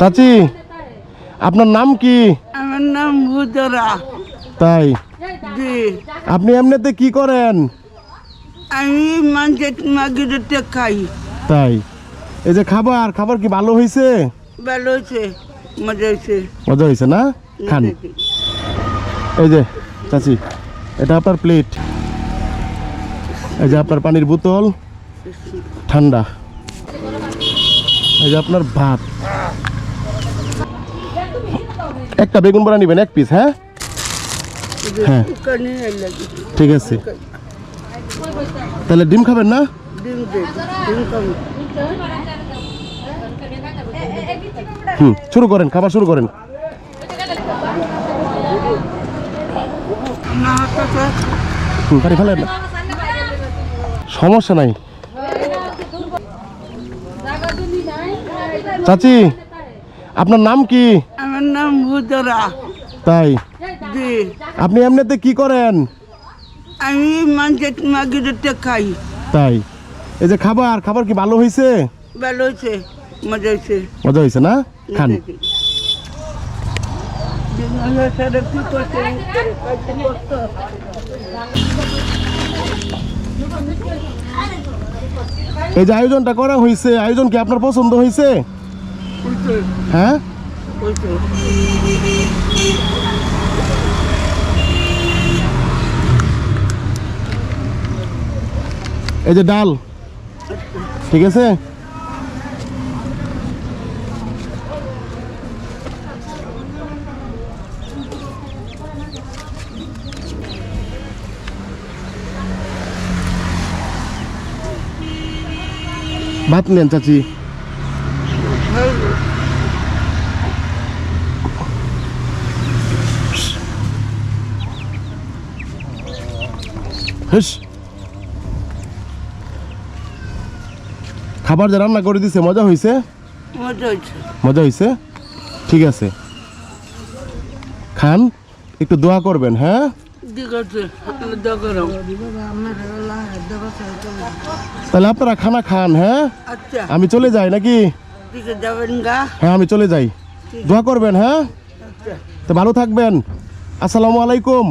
চাচি আপনার নাম কি? আমার নাম ভূতরা তাই? আপনি এমনিতে কি করেন? আমি মানুষের মাগিরতে খাই। তাই? এই যে খাবার খাবার কি ভালো হয়েছে ভালো হয়েছে মজা হয়েছে মজা হয়েছে না? খান। এই যে চাচি এটা আপনার প্লেট। এই যে আপনার পানির বোতল। ঠান্ডা। এই যে আপনার ভাত। একটা বেগুন বড়া নেবেন, এক পিস হ্যাঁ? হ্যাঁ। ঠিক আছে। তাহলে ডিম খাবেন না? হুম, শুরু করেন, খাবার শুরু করেন। সমস্যা নাই। চাচি, আপনার নাম কি? আমার নাম ভূতরা তাই? জি। আপনি এমনিতে কি করেন? আমি মানুষের মাগিরতে খাই। তাই? এই যে খাবার খাবার কি ভালো হয়েছে ভালো হয়েছে মজা হয়েছে মজা হয়েছে না? খান। এই যে আয়োজনটা করা হয়েছে আয়োজন কি আপনার পছন্দ হয়েছে হ্যাঁ? এই যে ডাল। ঠিক আছে? ভাত নেন চাচি। হেস। খাবার যে রান্না করে দিছে মজা হয়েছে মজা হয়েছে ঠিক আছে। খান একটু দোয়া করবেন হ্যাঁ? তাহলে আপনারা খানা খান হ্যাঁ? আচ্ছা। আমি চলে যাই নাকি? হ্যাঁ আমি চলে যাই। দোয়া করবেন হ্যাঁ? আচ্ছা। তো ভালো থাকবেন। আসসালামু আলাইকুম।